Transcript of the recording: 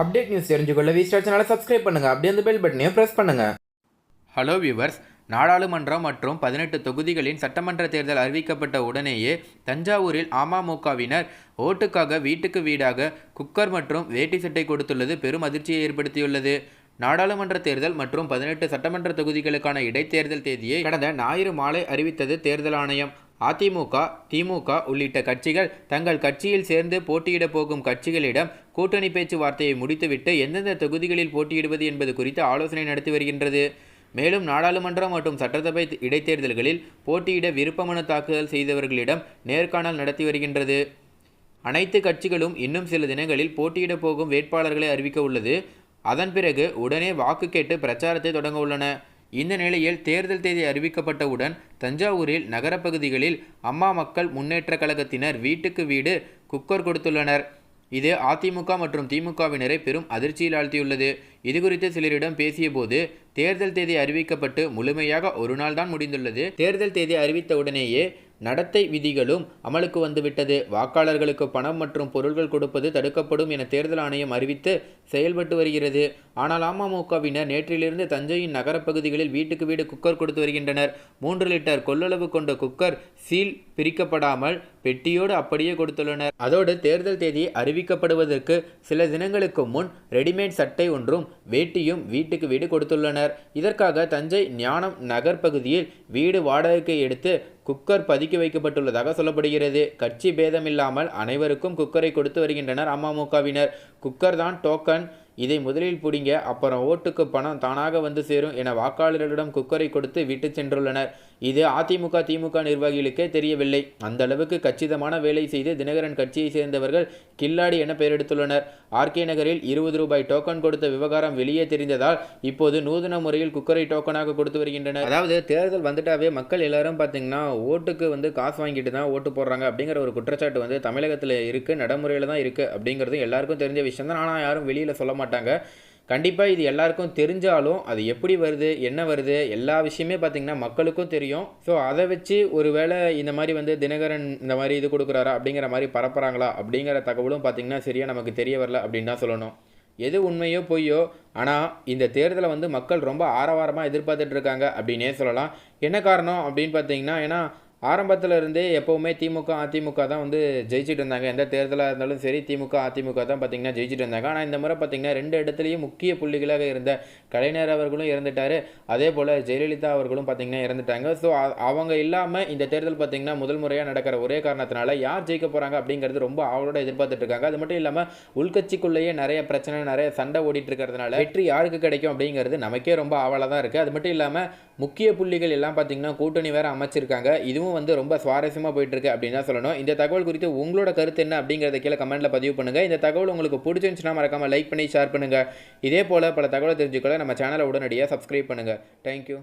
Update news தெரிஞ்சுக்கொள்ள V star சேனலை subscribe பண்ணுங்கள் அப்படியே அந்த பெல் பட்டனையும் ப்ரெஸ் பண்ணுங்கள் ஹலோ வியூவர்ஸ் நாடாளுமன்றம் மற்றும் பதினெட்டு தொகுதிகளின் சட்டமன்ற தேர்தல் அறிவிக்கப்பட்ட உடனேயே தஞ்சாவூரில் அமமுகவினர் ஓட்டுக்காக வீட்டுக்கு வீடாக குக்கர் மற்றும் வேட்டி சட்டை கொடுத்துள்ளது பெரும் அதிர்ச்சியை ஏற்படுத்தியுள்ளது. நாடாளுமன்ற தேர்தல் மற்றும் பதினெட்டு சட்டமன்ற தொகுதிகளுக்கான இடைத்தேர்தல் தேதியை கடந்த ஞாயிறு மாலை அறிவித்தது தேர்தல் ஆணையம். அதிமுக திமுக உள்ளிட்ட கட்சிகள் தங்கள் கட்சியில் சேர்ந்து போட்டியிடப் போகும் கட்சிகளிடம் கூட்டணி பேச்சுவார்த்தையை முடித்துவிட்டு எந்தெந்த தொகுதிகளில் போட்டியிடுவது என்பது குறித்து ஆலோசனை நடத்தி வருகின்றது. மேலும் நாடாளுமன்றம் மற்றும் சட்டசபை இடைத்தேர்தல்களில் போட்டியிட விருப்பமனு தாக்குதல் செய்தவர்களிடம் நேர்காணல் நடத்தி வருகின்றது. அனைத்து கட்சிகளும் இன்னும் சில தினங்களில் போட்டியிடப் போகும் வேட்பாளர்களை அறிவிக்க உள்ளது. அதன் பிறகு உடனே வாக்கு கேட்டு பிரச்சாரத்தை தொடங்க உள்ளன. இந்த நிலையில் தேர்தல் தேதி அறிவிக்கப்பட்டவுடன் தஞ்சாவூரில் நகரப்பகுதிகளில் அம்மா மக்கள் முன்னேற்ற கழகத்தினர் வீட்டுக்கு வீடு குக்கர் கொடுத்துள்ளனர். இது அதிமுக மற்றும் திமுகவினரை பெரும் அதிர்ச்சியில் ஆழ்த்தியுள்ளது. இதுகுறித்து சிலரிடம் பேசியபோது தேர்தல் தேதி அறிவிக்கப்பட்டு முழுமையாக ஒரு நாள் தான் முடிந்துள்ளது. தேர்தல் தேதி அறிவித்த உடனேயே நடத்தை விதிகளும் அமலுக்கு வந்துவிட்டது. வாக்காளர்களுக்கு பணம் மற்றும் பொருட்கள் கொடுப்பது தடுக்கப்படும் என தேர்தல் ஆணையம் அறிவித்து செயல்பட்டு வருகிறது. ஆனால் அமமுகவினர் நேற்றிலிருந்து தஞ்சையின் நகரப்பகுதிகளில் வீட்டுக்கு வீடு குக்கர் கொடுத்து வருகின்றனர். மூன்று லிட்டர் கொள்ளளவு கொண்ட குக்கர் சீல் பிரிக்கப்படாமல் பெட்டியோடு அப்படியே கொடுத்துள்ளனர். அதோடு தேர்தல் தேதி அறிவிக்கப்படுவதற்கு சில தினங்களுக்கு முன் ரெடிமேட் சட்டை ஒன்றும் வேட்டியும் வீட்டுக்கு வீடு கொடுத்துள்ளனர். இதற்காக தஞ்சை ஞானம் நகர் பகுதியில் வீடு வாடகைக்கு எடுத்து குக்கர் பதுக்கி வைக்கப்பட்டுள்ளதாக சொல்லப்படுகிறது. கட்சி பேதமில்லாமல் அனைவருக்கும் குக்கரை கொடுத்து வருகின்றனர் அமமுகவினர். குக்கர் தான் டோக்கன். இதை முதலில் பிடிங்க அப்புறம் ஓட்டுக்கு பணம் தானாக வந்து சேரும் என வாக்காளர்களிடம் குக்கரை கொடுத்து விட்டு சென்றுள்ளனர். இது அதிமுக திமுக நிர்வாகிகளுக்கே தெரியவில்லை. அந்த அளவுக்கு கச்சிதமான வேலை செய்து தினகரன் கட்சியை சேர்ந்தவர்கள் கில்லாடி என பெயரெடுத்துள்ளனர். ஆர்கே நகரில் இருபது ரூபாய் டோக்கன் கொடுத்த விவகாரம் வெளியே தெரிந்ததால் இப்போது நூதன முறையில் குக்கரை டோக்கனாக கொடுத்து வருகின்றனர். அதாவது தேர்தல் வந்துட்டாவே மக்கள் எல்லாரும் பார்த்தீங்கன்னா ஓட்டுக்கு வந்து காசு வாங்கிட்டு தான் ஓட்டு போடுறாங்க அப்படிங்கிற ஒரு குற்றச்சாட்டு வந்து தமிழகத்தில் இருக்குது நடைமுறையில் தான் இருக்குது அப்படிங்கிறது எல்லாருக்கும் தெரிஞ்ச விஷயம் தான் ஆனால் யாரும் வெளியில் சொல்ல மாட்டாங்க. மாட்டாங்க. கண்டிப்பாக இது எல்லாருக்கும் தெரிஞ்சாலும் அது எப்படி வருது என்ன வருது எல்லா விஷயமே பார்த்திங்கன்னா மக்களுக்கும் தெரியும். ஸோ அதை வச்சு ஒரு வேளை இந்த மாதிரி வந்து தினகரன் இந்த மாதிரி இது கொடுக்குறாரா அப்படிங்கிற மாதிரி பரப்புகிறாங்களா அப்படிங்கிற தகவலும் பார்த்திங்கன்னா சரியாக நமக்கு தெரிய வரல அப்படின்னு தான் சொல்லணும். எது உண்மையோ பொய்யோ ஆனால் இந்த தேர்தலை வந்து மக்கள் ரொம்ப ஆரவாரமாக எதிர்பார்த்துட்ருக்காங்க அப்படின்னே சொல்லலாம். என்ன காரணம் அப்படின்னு பார்த்தீங்கன்னா ஏன்னா ஆரம்பத்தில் இருந்தே எப்போவுமே திமுக அதிமுக தான் வந்து ஜெயிச்சிட்டு இருந்தாங்க. எந்த தேர்தலாக இருந்தாலும் சரி திமுக அதிமுக தான் பார்த்திங்கன்னா ஜெயிச்சிட்டு இருந்தாங்க. ஆனால் இந்த முறை பார்த்திங்கன்னா ரெண்டு இடத்துலையும் முக்கிய புள்ளிகளாக இருந்த கலைஞர் அவர்களும் இறந்துட்டார். அதே போல் ஜெயலலிதா அவர்களும் பார்த்திங்கன்னா இறந்துட்டாங்க. ஸோ அவங்க இல்லாமல் இந்த தேர்தல் பார்த்திங்கன்னா முதல் முறையாக நடக்கிற ஒரே காரணத்தினால யார் ஜெயிக்க போகிறாங்க அப்படிங்கிறது ரொம்ப அவளோட எதிர்பார்த்துட்டு இருக்காங்க. அது மட்டும் இல்லாமல் உள்கட்சிக்குள்ளேயே நிறைய பிரச்சனை நிறைய சண்டை ஓடிட்டு இருக்கிறதுனால வெற்றி யாருக்கு கிடைக்கும் அப்படிங்கிறது நமக்கே ரொம்ப ஆவலாக தான் இருக்குது அது மட்டும் இல்லாமல் முக்கிய புள்ளிகள் எல்லாம் பார்த்திங்கன்னா கூட்டணி வேறு அமைச்சிருக்காங்க. இதுவும் வந்து ரொம்ப சுவாரஸ்யமாக போயிட்டுருக்கு அப்படின்னு தான் சொல்லணும். இந்த தகவல் குறித்து உங்களோட கருத்து என்ன அப்படிங்கிறத கீழே கமெண்ட்டில் பதிவு பண்ணுங்கள் இந்த தகவல் உங்களுக்கு பிடிச்சிருந்துச்சுன்னா மறக்காமல் லைக் பண்ணி ஷேர் பண்ணுங்கள் இதே போல் பல தகவலை தெரிஞ்சுக்கொள்ள நம்ம சேனலை உடனடியாக சப்ஸ்கிரைப் பண்ணுங்கள் தேங்க்யூ